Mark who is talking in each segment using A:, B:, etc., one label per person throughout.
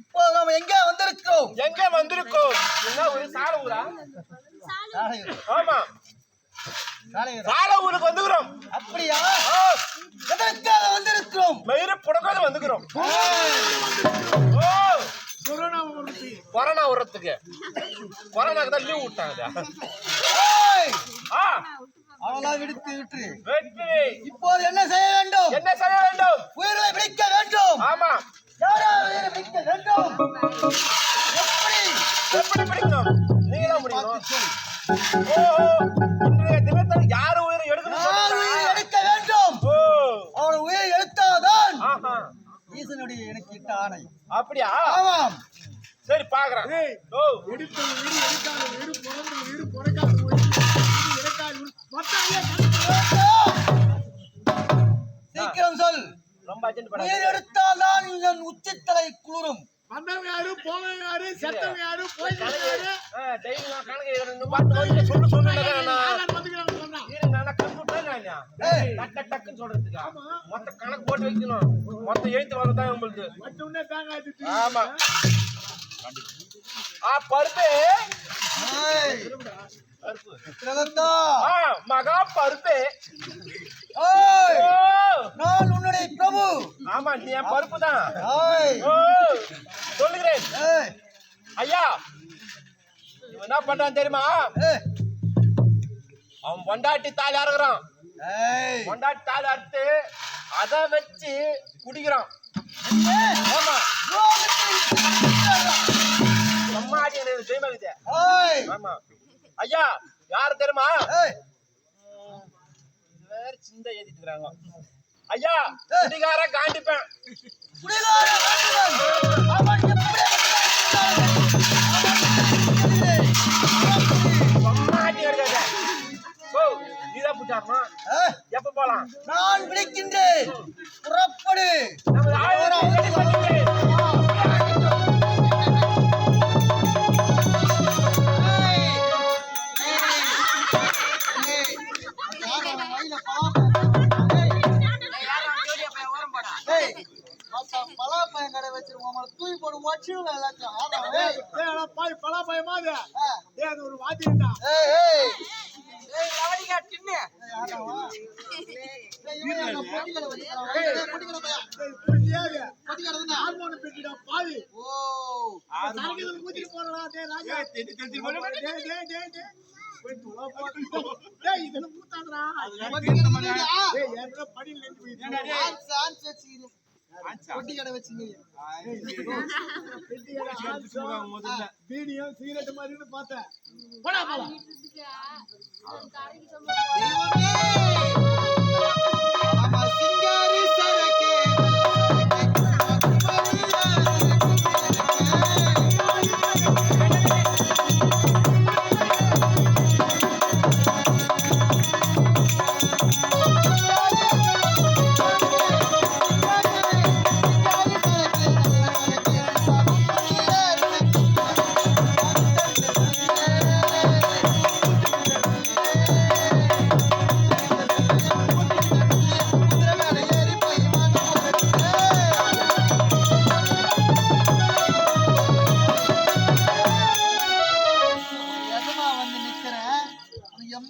A: இப்போ நாம எங்க வந்திருக்கிறோம்?
B: எங்க வந்திருக்கோம்? என்ன ஒரு சால ஊரா. ஆமா? சால ஊருக்கு வந்துக்கிறோம்.
A: அப்படியா? எதற்காக வந்திருக்கிறோம்?
B: மயிறு புடக்காத வந்துக்கிறோம். கொரோனா வர்றதுக்கு கொரோனாக்கு தான் லீவ் விட்டாங்க.
A: அவளெல்லாம் விடுத்து விட்டு.
B: வெற்றி
A: இப்போது என்ன செய்ய வேண்டும்?
B: என்ன செய்ய வேண்டும்?
A: உயிர்களை பிடிக்க வேண்டும்.
B: ஆமா.
A: யாராவது உயிரை பிடிக்க வேண்டும்? எப்படி?
B: எப்படி பிடிக்கணும்? நீங்க தான்
A: பார்த்து
B: முடிக்கணும்
A: சொல்.
B: ஓ இன்றைய தினத்தில் யாரு உயிரை எடுக்கணும்
A: யார்? உயிரை எடுக்க வேண்டும்?
B: ஓ.
A: அவன் உயிரை எடுத்தாதான்
B: ஆஹா.
A: ஈசனுடைய எனக்கு இட்ட ஆணை.
B: அப்படியா?
A: ஆமாம்.
B: சரி பாக்குறேன் ஓ.
C: எடுத்தது வீடு எடுக்காத
B: நான் கணக்கு எழுதணும். பாத்து வந்து சொல்லு, சொல்லுன்னு நான்? இருங்க, நான் computer நானு.
A: ஏய்.
B: டக்கு, டக்குன்னு சொல்றதுக்கா? மொத்த கணக்கு போட்டு வைக்கணும். மொத்த எழுத்து உங்களுக்கு.
C: உடனே தேங்காய் திட்டி.
B: ஆமா. ஆ பருப்பு. மகா பருப்பு.
A: நான் உன்னுடைய பிரபு.
B: ஆமா நீ என் பருப்பு தான். சொல்லுகிறேன்.
A: ஏய்,
B: ஐயா என்ன பண்றான் தெரியுமா? அவன் பொண்டாட்டி தாலி அறுக்கிறான். பொண்டாட்டி தாலி அறுத்து அதை வச்சு குடிக்கிறான். ஆமா.
A: யோகத்தில்
B: அம்மா அடி எனக்கு தெரியுமா ஆமா. ஐயா யாரு தெரியுமா? வேற சிந்த ஏத்திட்டு இருக்காங்க. ஐயா குடிகார காண்டிப்பேன்
A: குடிகார வேண்டுவன். ஏய்,
B: எப்ப போலாம்?
A: நான் விழிக்கின்றேன். புறப்படு. தானே?
C: ஹார்மோன் பெட்டிடா, பாவி.
A: ஓ.
C: சரக்கு ஊத்திட்டு போறடா, டேய் ராஜா. டேய், டேய், டேய், டேய். ஊத்தாதடா.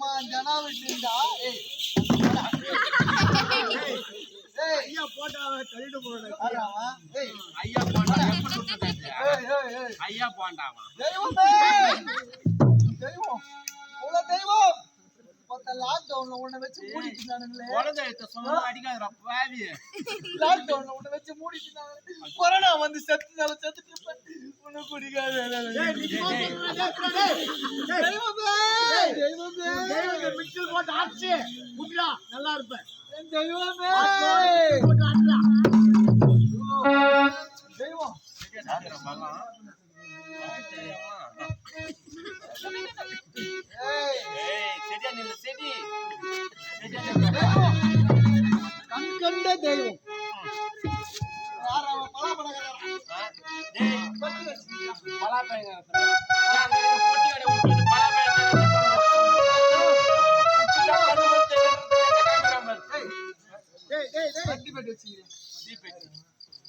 A: அம்மா ஜனா விட்டுருந்தா
C: ஐயா போட்டாவை தள்ளிட்டு போறேன்
B: ஐயா போண்டா ஐயா
A: போண்டாமா தெய்வம். தெய்வம்.
B: தெய்வம். போண்டாமா
A: தெய்வமே உன்னை வச்சு மூடிட்டானுங்களே
C: குழந்தை எடுத்த சொன்னா அடிக்காதடா பாவி
A: லாக்டவுன்ல உன்னை வச்சு மூடிட்டாங்க கொரோனா வந்து செத்துனால செத்துட்டு இருப்பேன் உன்னை குடிக்காத
C: மிக்ஸில் போட்டு ஆச்சு குடிடா நல்லா இருப்ப
A: என் தெய்வமே
C: போட்டு
A: தெய்வம்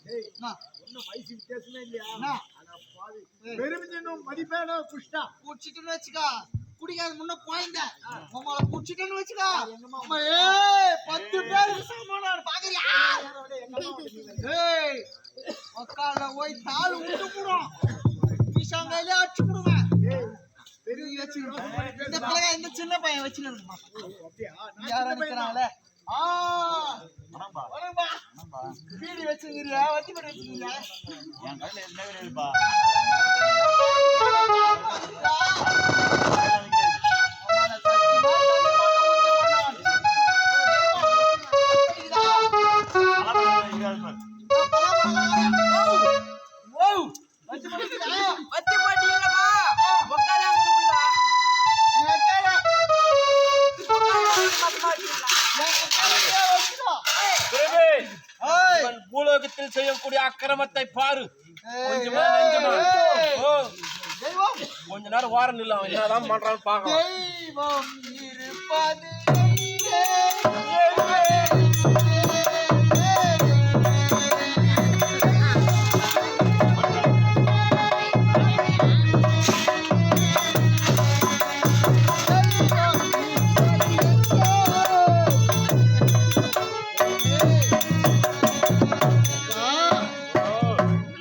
C: டேய்
A: அண்ணா,
C: ஒண்ணும் வயசு வித்தியாசமே இல்லையா? பெருமிஞ்சனும் மதிப்பேனோ குஷ்டா?
A: குடிச்சிட்டுன்னு வச்சுக்கா. குடிக்காத முன்ன குழந்த உங்களை குடிச்சிட்டுன்னு வச்சுக்கா. ஏய் பத்து பேருக்கு சமாளம் பாக்குறியா? ஏய் உக்கால போய் தாள் விட்டு போடும். விஷாங்கையிலே அடிச்சு விடுவேன் பெரிய வச்சுக்கணும் இந்த பிள்ளை இந்த சின்ன பையன் வச்சுக்கணுமா
C: அப்படியா?
A: யாரா நிக்கிறாங்களே ஆ. வணக்கம்பா பீடி வச்சுக்கிறியா வத்தி பண்ணி வச்சுக்கிறியா
B: பூலோகத்தில் பண்றான்னு பாக்கலாம்.
A: தெய்வம் இருப்பது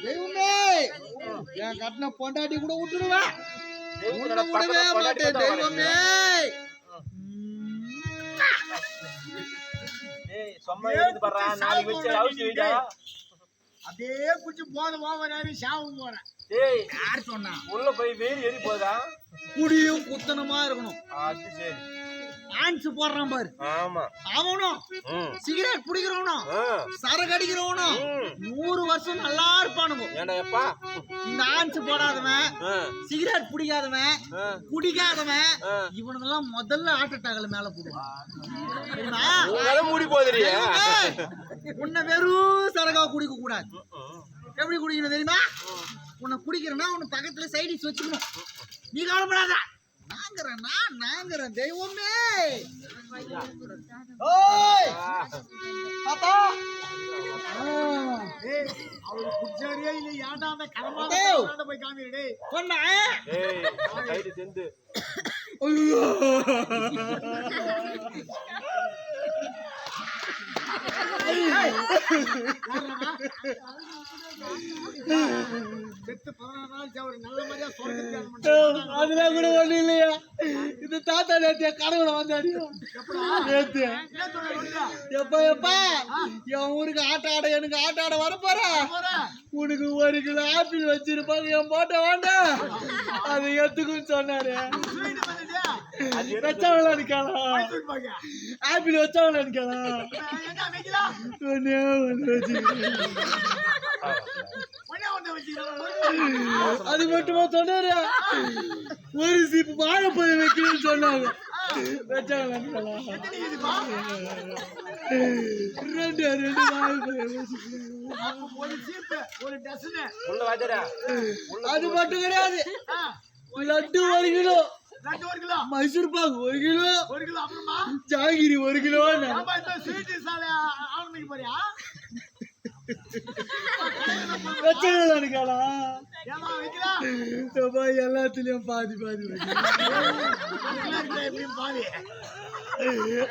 A: தெய்வமே என் கட்டின பொண்டாட்டி கூட விட்டுடுவேன். உன்னை விடவே மாட்டேன் தெய்வமே.
C: அப்படியே குச்சி போத போவனாரு சாவும் போறேன்
B: ஏய்
C: யார் சொன்னா?
B: உள்ள போய் வேறு எரி போதா
A: குடியும் குத்தனமா இருக்கணும்.
B: அது சரி.
A: ஆன்ஸ் போடுறான் பாரு.
B: ஆமா.
A: அவனும் சிகரெட் பிடிக்கிறவனும் சரக்கு அடிக்கிறவனும். நூறு வருஷம் நல்லா இருப்பானுங்க.
B: ஏன்டா எப்பா
A: இந்த ஆன்ஸ் போடாதவன் சிகரெட் பிடிக்காதவன் குடிக்காதவன்
B: ஆ.
A: இவனுங்கெல்லாம் முதல்ல ஹார்ட் அட்டாக்ல மேல போடுவான்.
B: மூடி போதுறியா
A: உன்னை வெறும் சரகா குடிக்க கூடாது. எப்படி குடிக்கணும் தெரியுமா? உன்னை குடிக்கிறேன்னா உன்னை பக்கத்துல சைடிஸ் வச்சுக்கணும். நீ கவலைப்படாத. நாங்கிறேன் நான் நாங்கிறேன் தெய்வமே. ஓய்! தாத்தா!
C: அவரு இல்ல அந்த. போய் காமிடு
B: சைடு செந்து.
A: அதெல்லாம் கூட ஒண்ணு இல்லையா? இந்த தாத்தா நேத்திய கடவுளை வந்து அடிக்கும். நேத்து. எப்ப எப்ப? என் ஊருக்கு ஆட்ட ஆட எனக்கு ஆட்ட ஆட வர போற உனக்கு ஒரு கிலோ ஆப்பிள் வச்சிருப்பாங்க என் போட்ட வேண்டாம் அது எத்துக்குன்னு சொன்னாரு.
C: ஸ்வீட் வந்துட்டியா
A: வச்சவங்கள நிக்கலாம்
C: ஸ்வீட் பாக்க.
A: ஆப்பிள் வச்சவங்கள நிக்கலாம்
C: என்ன வைக்கலாம்
A: ஒன்னே ஒண்ணு வச்சுக்கிறேன். அது மட்டுமா சொன்னாரு? ஒரு சீப்பு வாழைப்பழம் வைக்கணும்னு சொன்னாங்க. ரெண்டு ரெண்டு அது மட்டும் கிடையாது. லட்டு ஒரு கிலோ.
C: ஒரு கிலோ
A: மைசூர் பாக் ஒரு கிலோ.
C: ஒரு கிலோ அப்புறமா
A: ஜாங்கிரி ஒரு கிலோ
C: ஸ்வீட் சாலை ஆரம்பிக்க போறியா?
A: எல்லாத்துலயும் பாதி பாதி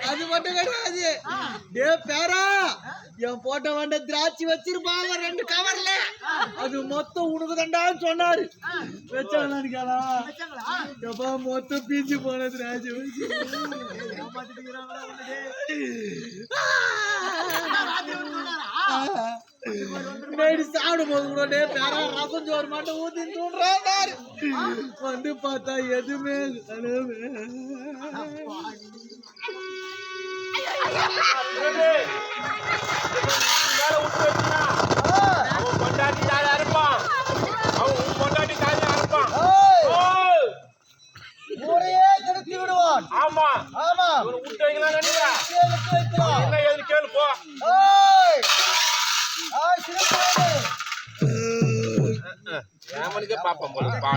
A: அது மட்டும் கிடையாது. டே பேரா என் போட்ட வண்ட திராட்சை வச்சிருப்பாங்க ரெண்டு கவர்ல. அது மொத்தம் உனக்கு தாண்டான்னு சொன்னாரு
C: வச்சாங்களா
A: எப்பா மொத்தம் பீஞ்சு போன திராட்சை வச்சு.
C: ஏமாத்திட்டு இருக்கிறாங்களா உன்னை? ராத்திரி வந்து சொன்னாரா?
A: நைட்டு சாப்பிடும் போது கூட டே பேரா ரசம் சோறு மட்டும் ஊத்தி தூண்டுறாரு வந்து பார்த்தா எதுவுமே அளவு.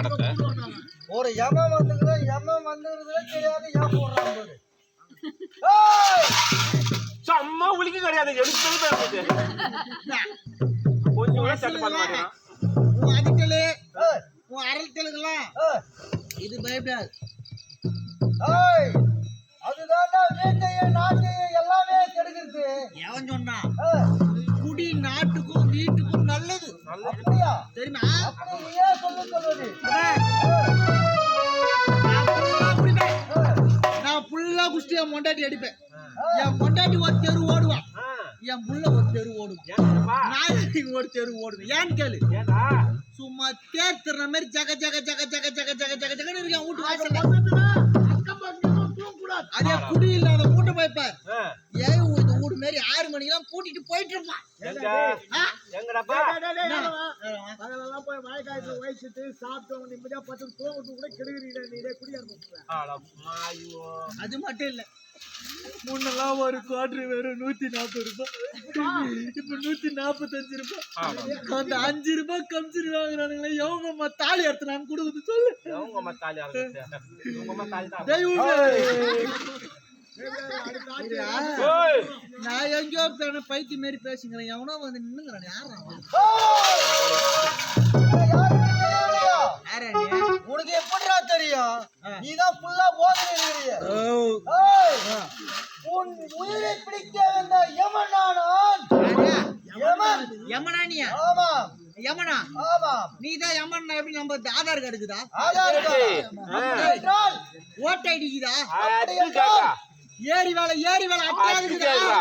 B: பாடத்தை.
A: ஒரு யம வந்துக்குது யம வந்துக்குது தெரியாது ஏன் போடுறான் பாரு.
B: சும்மா உளிக்க கிடையாது எடுத்து பேசுறது கொஞ்சம் கூட சட்டை பண்ண மாட்டேன்.
A: உன் அடிக்கலு உன் அரட்டலுக்கெல்லாம் இது பயப்படாது. அதுதான்டா வீட்டையும் நாட்டையும் எல்லாமே கெடுக்கிறது. எவன் சொன்னான்? குடி நாட்டுக்கும் வீட்டுக்கும் நல்லது அப்படியா? தெரியுமா சொல்லு சொல்லுது நான் ஃபுல்லா குஸ்தி என் பொண்டாட்டி அடிப்பேன். என் பொண்டாட்டி ஒரு தெரு ஓடுவான் என் புள்ள ஒரு தெரு ஓடுவான் நான் ஒரு தெரு ஓடுவேன்? ஏன்னு கேளு. சும்மா தேர் திருற மாதிரி ஜக ஜக ஜக ஜக ஜக ஜக ஜக ஜகன்னு இருக்கேன் வீட்டு வாசல்ல. அதே குடி இல்லாத மூட்டை போய்ப்பார் ஏன் இந்த வீடு மாதிரி ஆறு மணிக்கெல்லாம் பூட்டிட்டு போயிட்டு இருப்பான். என்ன?
C: அதெல்லாம் போய் வாய்க்காய்ச்சல் வயசுட்டு சாப்பிட்டோம். நிம்மதியா பத்து தூங்கிட்டு கூட கெடுக்கிறீங்க நீரே குடியாரு
B: அட மாயோ.
A: அது மட்டும் இல்ல. முன்னெல்லாம் ஒரு குவார்டர் வெறும் நூத்தி நாற்பது ரூபாய் இப்ப நூத்தி நாற்பத்தஞ்சு ரூபாய் அந்த அஞ்சு ரூபாய் கமிச்சு வாங்குறானுங்களே எவங்க அம்மா தாலி நான் கொடுக்குது சொல்லு.
B: உங்க அம்மா தாலி ஆகுது உங்க அம்மா தாலி தான்
A: தெய்வமே. சரியா?
B: ஓய்
A: நான் எங்கேயோ பேன பைத்தி மாரி பேசுங்கிறேன் எவனோ வந்து நின்னுங்கிறான். யாரா அவன்? யாரா நீ?
D: உனக்கு எப்படிடா தெரியும்? நீதான் ஃபுல்லா போதனை உன் உயிரை பிடிக்க வந்த யமன் நான்.
A: யாரா?
D: யமன்.
A: யமனா நீயா?
D: ஆமா.
A: யமனா?
D: ஆமா.
A: நீதான் யமன் எப்படி நம்ம ஆதார் கார்டு இருக்குதா?
D: ஆதார் கார்டு.
A: ஓட்டு ஐடி இருக்குதா?
B: அடி காக்கா
A: ஏரி வேலை ஏரி வேலை
B: அடி
A: இருக்குதா?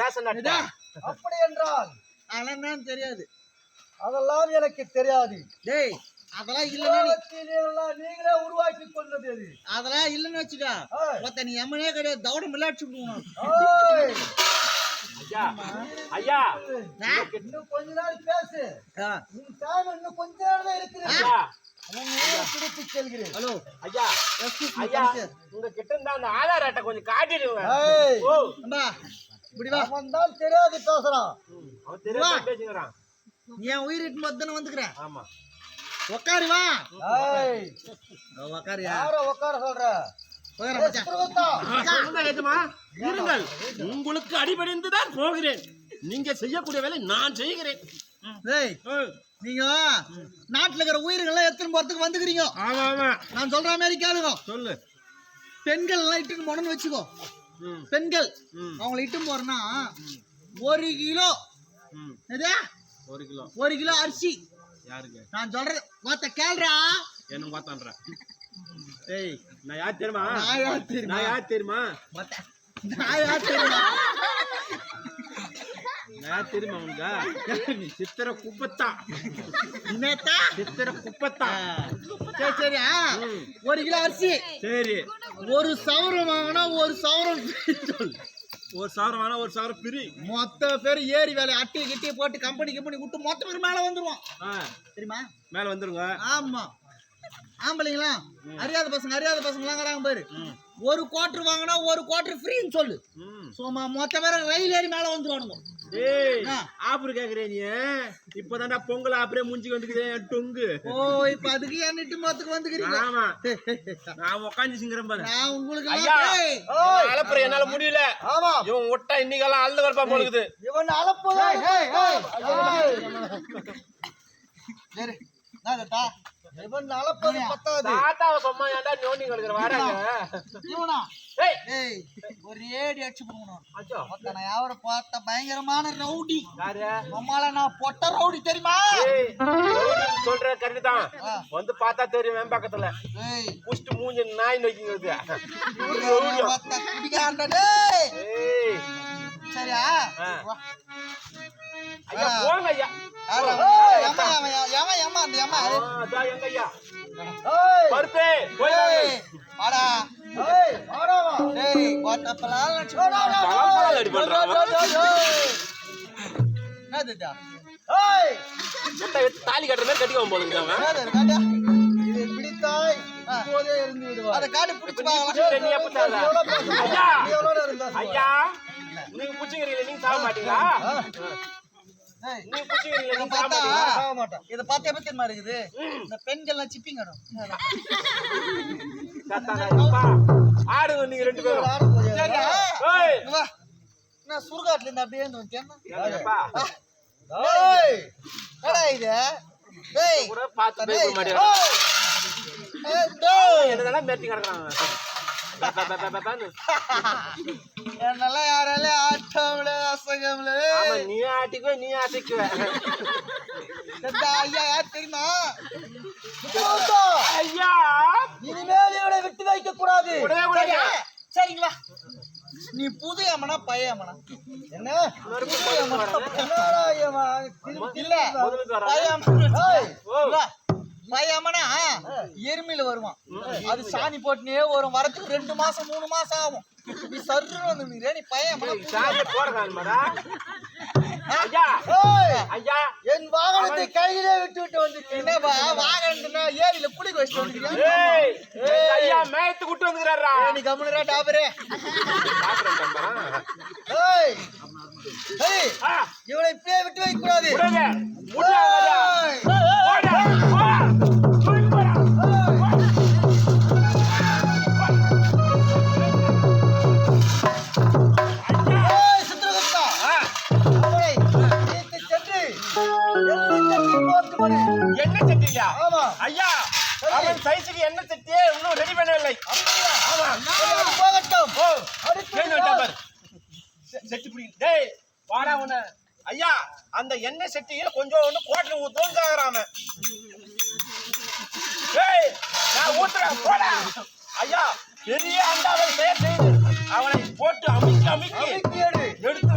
B: ரேஷன் அட்டை
D: அப்படி என்றால்
A: அதெல்லாம் என்னன்னு தெரியாது.
D: அதெல்லாம் எனக்கு தெரியாது.
A: டேய் அதெல்லாம் இல்லைன்னா
D: நீங்களே உருவாக்கி கொண்டது அது.
A: அதெல்லாம் இல்லைன்னு வச்சுக்கா. நீ எம்மனே கிடையாது தவிட மில்லாச்சு விடுவோம்
D: ஏய்,
B: ஐயா
D: இன்னும் கொஞ்ச நாள் பேசு. உன் டைம் இன்னும் கொஞ்ச நேரம் தான் செல்கிறேன்.
A: ஹலோ.
B: ஐயா. ஐயா உங்க கிட்ட இருந்தா அந்த ஆதார் அட்டை கொஞ்சம் காட்டிடுங்க. ஓ
D: அவன் தான் தெரியாது பேசுறான்.
A: என் உயிர் இட்டு மொத்தன வந்துக்கிறேன்.
B: ஆமா.
A: உக்காரு வா.
D: ஏய்,
A: உக்காரியா.
D: யார உட்கார சொல்ற?
A: உக்கார
B: எஜமா இருங்கள். உங்களுக்கு அடிபணிந்து தான் போகிறேன். நீங்க செய்யக்கூடிய வேலை நான் செய்கிறேன்.
A: டேய் நீங்க நாட்டுல இருக்கிற உயிர்கள்லாம் எத்தனை போறதுக்கு வந்துக்கிறீங்க?
B: ஆமா ஆமா.
A: நான் சொல்ற மாதிரி கேளுங்க.
B: சொல்லு.
A: பெண்கள் எல்லாம் இட்டுன்னு போனோம்னு வச்சுக்கோ. பெண்கள். அவங்களை இட்டும் போறேன்னா ஒரு கிலோ. எது
B: ஒரு கிலோ.
A: ஒரு கிலோ அரிசி.
B: யாருக்கு?
A: நான் சொல்றது மொத்த கேள்றா
B: என்ன பார்த்தான்ற
A: ஏய்
B: நான் யார் தெரியுமா?
A: நான் யார் தெரியுமா?
B: நான் யார் தெரியுமா?
A: நான் யார் தெரியுமா?
B: நான் தெரியுமா உனக்கு? சித்திர குப்பத்தா.
A: என்னத்தா
B: சித்திர குப்பத்தா.
A: சரி சரி. ஒரு கிலோ அரிசி.
B: சரி.
A: ஒரு சவரம் வாங்கினா ஒரு சவரம்
B: ஒரு சவரம் வேணா ஒரு சவரம் பிரி.
A: மொத்த பேர் ஏரி வேலை அட்டையை கிட்டியை போட்டு கம்பெனி கம்பெனி விட்டு மொத்த பேர் மேல வந்துருவோம். தெரியுமா?
B: மேல வந்துருங்க.
A: ஆமா. ஆம்பளைங்களா? அறியாத பசங்க அறியாத பசங்களாம் இருக்கிறாங்க பாரு. ஒரு குவார்டர் வாங்கினா ஒரு குவார்டர் ஃப்ரீன்னு சொல்லு. சும்மா மொத்த பேர் ரயில் ஏறி மேல வந்துருவானுங்க.
B: ஏய்
A: ஆ.
B: ஆப்பர் கேக்குறே நீ. இப்பதான்டா பொங்கல் ஆப்பரே முடிஞ்சு வந்துக்குது டொங்கு.
A: ஓ இப்ப அதுக்கு இட்டு மொத்துக்கு வந்துக்கிறீங்க?
B: ஆமா. நான் சிங்கிறேன் பாரு.
A: நான் உங்களுக்கு
B: ஐயா அலப்புற என்னால முடியல.
D: ஆமா.
B: இவன் இன்னைக்கெல்லாம் அழுது வரப்பா போலுக்குது.
D: இவன்
A: சரி?
D: இவன் அளப்பது பத்தாது.
B: தாத்தாவை சும்மா ஏன்டா நோண்டி கிடக்குற வாடாங்க
A: இவனா?
B: ஏய்!
A: ஒரே அடி அடிச்சு போகணும்
B: அச்சோ.
A: நான் யாவர பார்த்த பயங்கரமான ரவுடி?
B: யாரு?
A: நம்மால நான் பொட்ட ரவுடி தெரியுமா?
B: சொல்ற கரெக்ட் தான். வந்து பார்த்தா தெரியும் வெம் பக்கத்துல.
A: ஏய்.
B: குஷ்டு மூஞ்சி நாய் நோக்கிங்கிறது.
A: இவரை பார்த்தா குடிக்காரன்டா, டேய். சரியா.
B: ஐயா போங்க ஐயா.
A: ஏம்மா, ஏம்மா, ஏம்மா, ஏம்மா, அந்த ஏம்மா?
B: ஆ, அதா எங்க ஐயா
D: ஏய்
B: போய்
A: ஏய், வாடா.
B: அடி?
D: ஏய்
B: முட்டை வச்சு தாலி கட்டுற மாதிரி அவன்
A: என்னது? காட்டு.
D: இதை பிடித்தாய் இப்போதே இருந்து விடுவார்
A: அதை காட்டு பிடிச்சு
B: நீ
A: பார்க்கலாம்.
B: புடிச்சிக்கிற, நீ எப்ப சாவ?
D: எவ்வளவு பேசுற?
B: ஐயா
D: நீ எவ்வளவு நேரம் இருந்தா சொல்லுவ?
B: ஐயா நீங்க புடிச்சுக்கிறீங்க நீங்க சாக மாட்டீங்களா
A: ஏய்,
B: நீங்க புடிச்சுக்கிறீங்க
A: இதை பார்த்தா,
D: மாட்டான்
A: எப்படி தெரியுமா இருக்குது இந்த பெண்கள்லாம் சிப்பிங்.
B: ஆடுங்க நீங்க ரெண்டு பேரும்
D: ஆட.
A: நான் சுடுகாட்டுல இருந்து அப்படியே வந்து வந்தேன். இது டேய்
B: பார்த்து. பேச. என்னதெல்லாம்
A: என்னெல்லாம் யாராலையும் ஆட்டம்ல அசகம்ல
B: ஆமா, நீ ஆட்டிக்குவ நீ ஆட்டிக்குவ.
A: ஐயா யார் தெரியுமா?
B: ஐயா!
D: இனிமேல் இவனை விட்டு வைக்க கூடாது?
A: சரிங்களா நீ புது அம்மனா பழைய அம்மனா?
D: என்ன? இவன் திருப்பி
A: இல்ல. பழைய அம்மன். அம்மனா எருமையில வருவான். அது சாணி போட்டுனே வரும். வரதுக்கு ரெண்டு மாசம் மூணு மாசம் ஆகும். நீ சர்ன்னு வந்து நீ
B: ஐயா.
D: என் வாகனத்தை கையிலே விட்டு விட்டு வந்திருக்கேன்
A: என்ன வா வாகனத்துனா ஏரியில குளிக்க வச்சுட்டு
B: எங்க ஐயா மேய்த்து கூட்டு வந்துக்கிறாரா
A: நீ கம்முனுடா டாபரே.
D: ஏய் ஏய்
B: ஆ,
D: இவனை இப்படியே விட்டு வைக்க கூடாது
B: சைஸுக்கு எண்ணெய் சட்டியே இன்னும் ரெடி பண்ணவில்லை.
D: போகட்டும்.
B: செட்டு டேய் வாடா உன்னை. ஐயா அந்த எண்ணெய் சட்டியில கொஞ்சம் ஒண்ணு கோட்டை ஊத்தவும் கேக்குறாம டேய் நான் ஊத்துறேன். போடா. ஐயா பெரிய அண்டாவை செய்ய செய்து அவனை போட்டு அமுக்கி அமுக்கி.
D: அமைக்கு எடு.
B: எடுத்து.